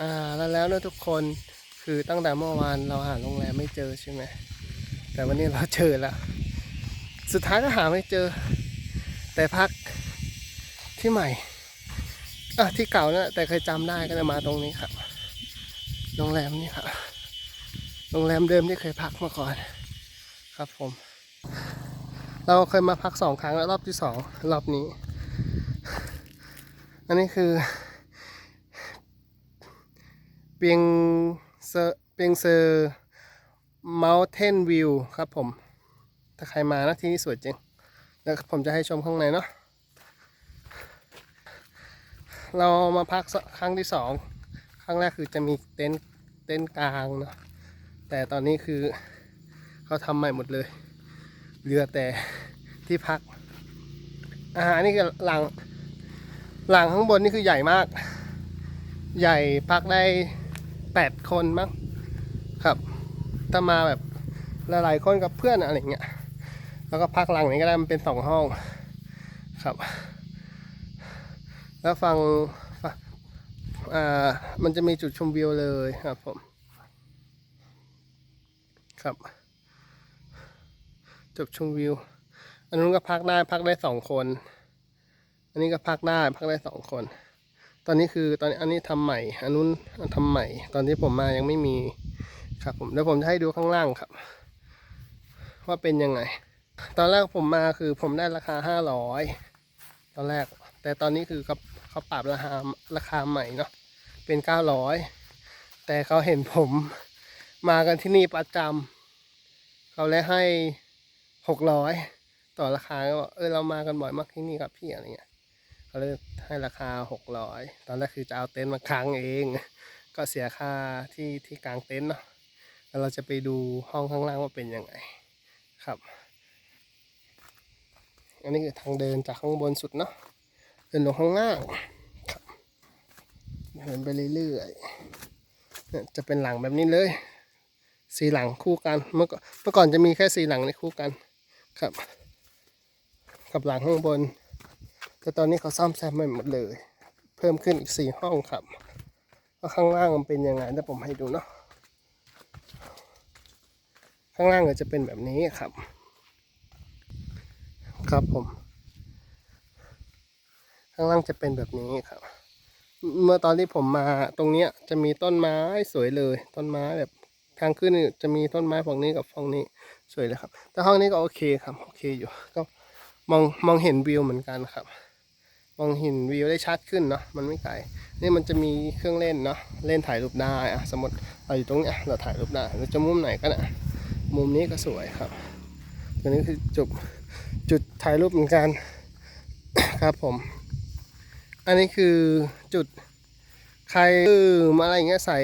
อ่าแล้วแล้วนะทุกคนคือตั้งแต่เมื่อวานเราหาโรงแรมไม่เจอใช่ไหมแต่วันนี้เราเจอแล้ว สุดท้ายก็หาไม่เจอ แต่พักที่ใหม่อะที่เก่านะแต่เคยจำได้ก็เลยมาตรงนี้ครับโรงแรมนี่ครับโรงแรมเดิมที่เคยพักมาก่อน ครับผม เราเคยมาพักสองครั้งแล้วรอบที่สองรอบนี้ อันนี้คือ เปียงเซอร์เปียงเซอร์ Mountain View ครับผม ถ้าใครมานะที่นี่สวยจริงแล้วผมจะให้ชมข้างในเนาะเรามาพักครั้งที่สองครั้งแรกคือจะมีเต็นท์เต็นท์กลางเนาะแต่ตอนนี้คือเขาทำใหม่หมดเลยเหลือแต่ที่พักอาหารนี่คือหลังหลังข้างบนนี่คือใหญ่มาก ใหญ่พักได้ แปดคนมั้งครับถ้ามาแบบหลายๆคนกับเพื่อนอะไรเงี้ยแล้วก็พักหลังนี้ก็ได้มันเป็นสองห้องครับ แล้วฟังฟังอ่ามันจะมีจุดชมวิวเลยครับผมครับจุดชมวิว อันนู้นก็พักได้พักได้สองคน อันนี้ก็พักได้พักได้สองคน ตอนนี้คือตอนนี้อันนี้ทำใหม่ อันนู้นทำใหม่ ตอนที่ผมมายังไม่มีครับผมเดี๋ยวผมจะให้ดูข้างล่างครับ ว่าเป็นยังไง ตอนแรกผมมาคือผมได้ราคาห้าร้อยตอนแรก แต่ตอนนี้คือเขาเขาปรับราคาราคาใหม่เนาะเป็นเก้าร้อยแต่เขาเห็นผมมากันที่นี่ประจำเขาเลยให้หกร้อยต่อราคาก็บอกเออเรามากันบ่อยมากที่นี่ครับพี่อะไรเงี้ย เขาเลยให้ราคาหกร้อยตอนแรกคือจะเอาเต็นท์มาค้างเอง ก็เสียค่าที่ที่กลางเต็นท์เนาะแล้วเราจะไปดูห้องข้างล่างว่าเป็นยังไงครับ อันนี้คือทางเดินจากข้างบนสุดเนาะเดินลงข้างล่างครับเดินไปเรื่อยๆเนี่ยจะเป็นหลังแบบนี้เลยสีหลังคู่กันเมื่อก่อนเมื่อก่อนจะมีแค่สีหลังในคู่กันครับ กับหลังข้างบน แต่ตอนนี้เขาซ่อมแซมใหม่หมดเลย เพิ่มขึ้นอีกสี่ห้องครับว่าข้างล่างมันเป็นยังไงเดี๋ยวผมให้ดูเนาะข้างล่างก็จะเป็นแบบนี้ครับ ครับผม ข้างล่างจะเป็นแบบนี้ครับ เมื่อตอนที่ผมมาตรงเนี้ยจะมีต้นไม้สวยเลย ต้นไม้แบบทางขึ้นจะมีต้นไม้ฝั่งนี้กับฝั่งนี้สวยเลยครับ แต่ห้องนี้ก็โอเคครับ โอเคอยู่ ก็มองมองเห็นวิวเหมือนกันครับ มองเห็นวิวได้ชัดขึ้นเนาะมันไม่ไกลนี่มันจะมีเครื่องเล่นเนาะเล่นถ่ายรูปได้อะสมมติเราอยู่ตรงเนี้ยเราถ่ายรูปได้เราจะมุมไหนก็ได้มุมนี้ก็สวยครับตัวนี้คือจุดจุดถ่ายรูปเหมือนกันครับผม อันนี้คือจุดใครดื่มอะไรเงี้ยใส่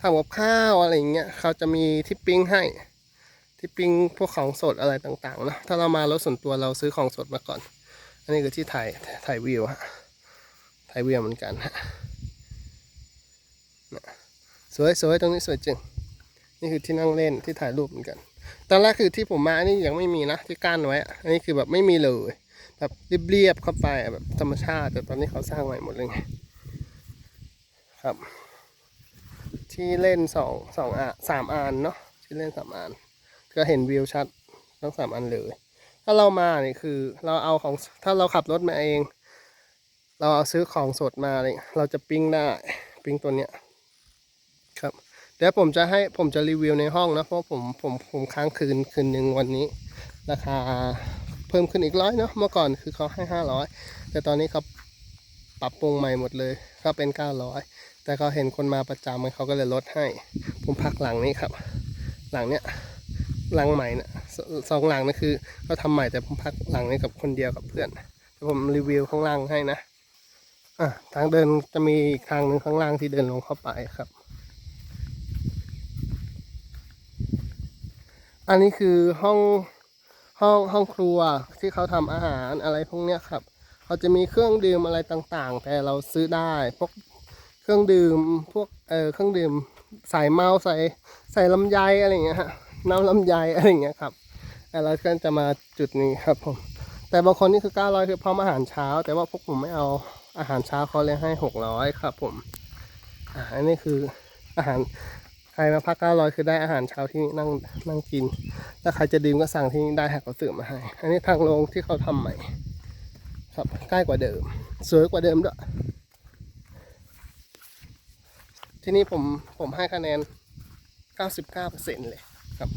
ทำกับข้าวอะไรเงี้ยเขาจะมีทิปปิ้งให้ทิปปิ้งพวกของสดอะไรต่างๆเนะถ้าเรามารถส่วนตัวเราซื้อของสดมาก่อน อันนี้คือที่ถ่ายถ่ายวิวฮะถ่ายวิวเหมือนกันฮะสวยสวยตรงนี้สวยจริง นี่คือที่นั่งเล่นที่ถ่ายรูปเหมือนกัน ตอนแรกคือที่ผมมาอันนี้ยังไม่มีนะที่กั้นไว้ อันนี้คือแบบไม่มีเลยแบบเรียบๆเข้าไปแบบธรรมชาติ แต่ตอนนี้เขาสร้างใหม่หมดเลยไงครับ ที่เล่นสองสองอะสามอันเนาะที่เล่นสามอันก็เห็นวิวชัดทั้งสามอันเลย ถ้าเรามาเนี่ยคือ เราเอาของถ้าเราขับรถมาเอง เราเอาซื้อของสดมาเนี่ยเราจะปิ้งได้ปิ้งตัวเนี้ยครับเดี๋ยวผมจะให้ผมจะรีวิวในห้องนะเพราะผมผมผมค้างคืนคืนหนึ่งวันนี้ ราคาเพิ่มขึ้นอีกร้อยเนาะเมื่อก่อนคือเขาให้ห้าร้อยแต่ตอนนี้เขาปรับปรุงใหม่หมดเลยก็เป็นเก้าร้อยแต่เขาเห็นคนมาประจำเขาก็เลยลดให้ ผมพักหลังนี้ครับ หลังเนี้ย หลังใหม่นะสองหลังนี่คือเขาทำใหม่แต่ผมพักหลังนี้กับคนเดียวกับเพื่อนเดี๋ยวผมรีวิวข้างล่างให้นะอะทางเดินจะมีอีกทางหนึ่งข้างล่างที่เดินลงเข้าไปครับ อันนี้คือห้องห้องห้องครัวที่เขาทำอาหารอะไรพวกเนี้ยครับเขาจะมีเครื่องดื่มอะไรต่างๆ แต่เราซื้อได้พวกเครื่องดื่มพวกเออเครื่องดื่มใส่เมาใส่ใส่ลำไยอะไรอย่างเงี้ยฮะ น้ำลำไยอะไรอย่างเงี้ยครับแต่เราก็จะมาจุดนี้ครับผม แต่บางคนนี่คือ 900 คือพร้อมอาหารเช้า แต่ว่าพวกผมไม่เอาอาหารเช้าเขาเลยให้ 600 ครับผมอ่าอันนี้คืออาหารใครมาพักเก้าร้อยคือได้อาหารเช้าที่นี่นั่งนั่งกิน ถ้าใครจะดื่มก็สั่งที่นี่ได้หากเขาเสิร์ฟมาให้ อันนี้ทางลงที่เขาทำใหม่ ครับใกล้กว่าเดิม สวยกว่าเดิมด้วยที่นี่ผมผมให้คะแนน 99%เลย ครับ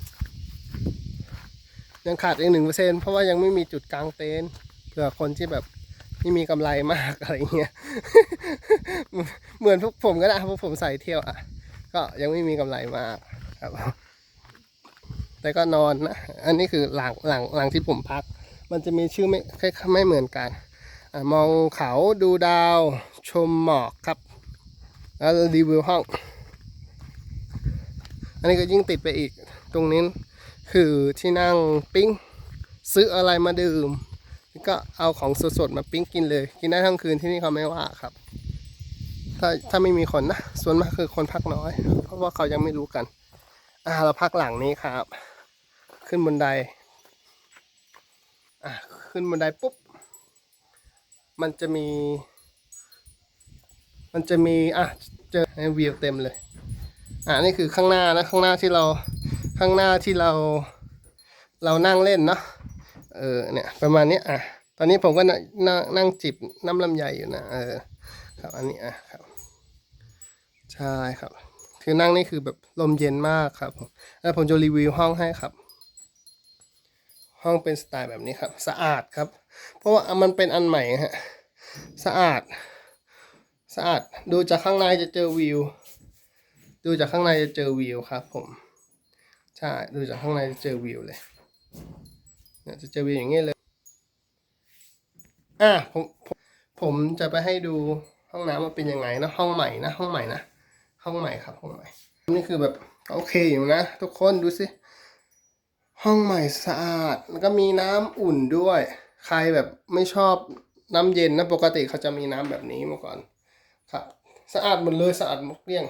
ยังขาดอีกหนึ่งเปอร์เซ็นเพราะว่ายังไม่มีจุดกลางเต็นท์เผื่อคนที่แบบไม่มีกำไรมากอะไรเงี้ยเหมือนพวกผมก็ได้พวกผมใส่เที่ยวอะ ก็ยังไม่มีกำไรมากครับ แต่ก็นอนนะ อันนี้คือหลังหลังหลังที่ผมพัก มันจะมีชื่อไม่ไม่เหมือนกันอมองเขาดูดาวชมหมอกครับ แล้วรีวิวห้อง อันนี้ก็ยิ่งติดไปอีก รงนี้คือที่นั่งปิ้งซื้ออะไรมาดื่ม ก็เอาของสดๆมาปิ้งกินเลย กินได้ทั้งคืนที่นี่เขาไม่ว่าครับ ถ้าถ้าไม่มีคนนะ ส่วนมากคือคนพักน้อย เพราะว่าเขายังไม่รู้กัน อ่าเราพักหลังนี้ครับ ขึ้นบันไดอะขึ้นบันไดปุ๊บ มันจะมี มันจะมีอะเจอวิวเต็มเลย อะนี่คือข้างหน้านะข้างหน้าที่เรา ข้างหน้าที่เราเรานั่งเล่นเนาะเออเนี่ยประมาณนี้อะตอนนี้ผมก็นั่งนั่งจิบน้ำลำไยอยู่นะเออครับอันนี้อะครับใช่ครับ คือนั่งนี่คือแบบลมเย็นมากครับผมแล้วผมจะรีวิวห้องให้ครับ ห้องเป็นสไตล์แบบนี้ครับ สะอาดครับ เพราะว่ามันเป็นอันใหม่ฮะสะอาดสะอาดดูจากข้างในจะเจอวิว ดูจากข้างในจะเจอวิวครับผม ใช่ดูจากข้างในจะเจอวิวเลยเนี่ยจะเจอวิวอย่างนี้เลยอะผมผมผมจะไปให้ดูห้องน้ำว่าเป็นยังไงนะห้องใหม่นะห้องใหม่นะห้องใหม่ครับห้องใหม่นี่คือแบบโอเคอยู่นะ ทุกคนดูสิห้องใหม่สะอาดแล้วก็มีน้ำอุ่นด้วย ใครแบบไม่ชอบน้ำเย็นนะปกติเขาจะมีน้ำแบบนี้มาก่อนครับ สะอาดหมดเลยสะอาดหมดเกลี้ยง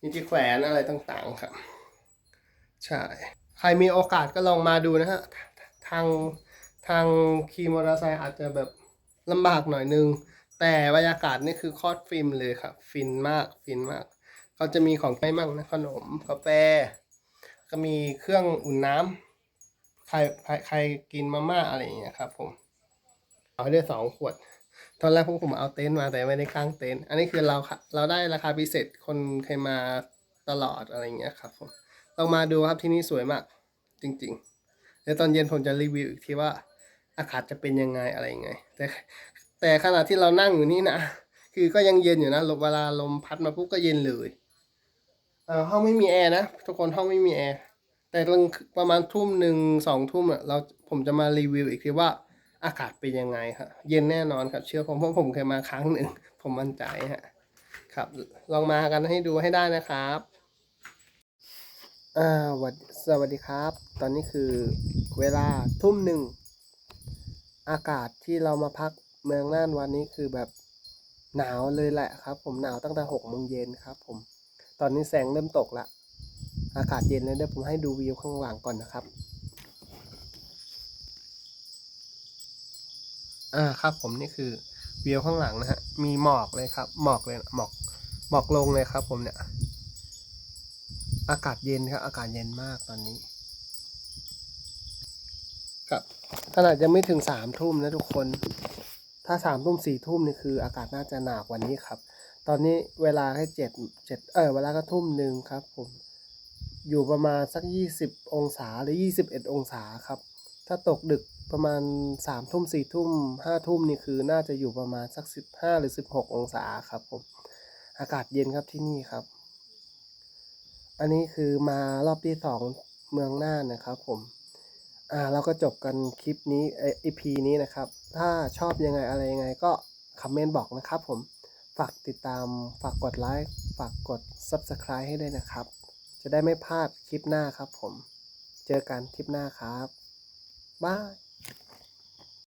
มีที่แขวนอะไรต่างๆครับ ใช่ ใครมีโอกาสก็ลองมาดูนะฮะ ทางทางขี่มอเตอร์ไซค์อาจจะแบบลำบากหน่อยนึง แต่บรรยากาศนี่คือคอดฟินเลยครับ ฟินมากฟินมาก เขาจะมีของไปมั่งนะขนมกาแฟ ก็มีเครื่องอุ่นน้ำใครใครใครกินมาม่าอะไรอย่างเงี้ยครับผมเอาได้สองขวดตอนแรกพวกผมเอาเต็นท์มาแต่ไม่ได้กางเต็นท์อันนี้คือเราเราได้ราคาพิเศษคนเคยมาตลอดอะไรอย่างเงี้ยครับผม ลองมาดูครับที่นี่สวยมาก จริงๆเดี๋ยวตอนเย็นผมจะรีวิวอีกทีว่าอากาศจะเป็นยังไงอะไรยังไง แต่แต่ขณะที่เรานั่งอยู่นี่นะคือก็ยังเย็นอยู่นะลมเวลาลมพัดมาปุ๊บก็เย็นเลยเอ่อห้องไม่มีแอร์นะทุกคนห้องไม่มีแอร์แต่ประมาณทุ่มหนึ่งสองทุ่มอะเราผมจะมารีวิวอีกทีว่าอากาศเป็นยังไงครับเย็นแน่นอนครับเชื่อผมเพราะผมเคยมาครั้งหนึ่งผมมั่นใจฮะครับ ลองมากันให้ดูให้ได้นะครับ อ่าวัสดีสวัสดีครับ ตอนนี้คือเวลาทุ่มหนึ่ง อากาศที่เรามาพักเมืองน่านวันนี้คือแบบหนาวเลยแหละครับ ผมหนาวตั้งแต่หกโมงเย็นครับ ผม ตอนนี้แสงเริ่มตกละ อากาศเย็นเลยเดี๋ยวผมให้ดูวิวข้างหลังก่อนนะครับ อ่าครับ ผมนี่คือวิวข้างหลังนะฮะ มีหมอกเลยครับ หมอกเลย หมอก หมอกลงเลยครับ ผมเนี่ย อากาศเย็นครับอากาศเย็นมากตอนนี้ครับขนาดยังไม่ถึงสามทุ่มนะทุกคน ถ้าสามทุ่มสี่ทุ่มนี่คืออากาศน่าจะหนาวกว่านี้ครับ ตอนนี้เวลาแค่เจ็ดเจ็ดเออเวลาก็ทุ่มหนึ่งครับผมอยู่ประมาณสักยี่สิบองศาหรือยี่สิบเอ็ดองศาครับ ถ้าตกดึกประมาณสามทุ่มสี่ทุ่มห้าทุ่มนี่คือน่าจะอยู่ประมาณสักสิบห้าหรือสิบหกองศาครับผมอากาศเย็นครับที่นี่ครับ อันนี้คือมารอบที่สองเมืองหน่านะครับผม อ่าเราก็จบกันคลิปนี้เออพีนี้นะครับ ถ้าชอบยังไงอะไรยังไงก็คอมเมนต์บอกนะครับผม ฝากติดตาม ฝากกดไลค์ ฝากกด Subscribe ให้ด้วยนะครับ จะได้ไม่พลาดคลิปหน้าครับผม เจอกันคลิปหน้าครับ บาย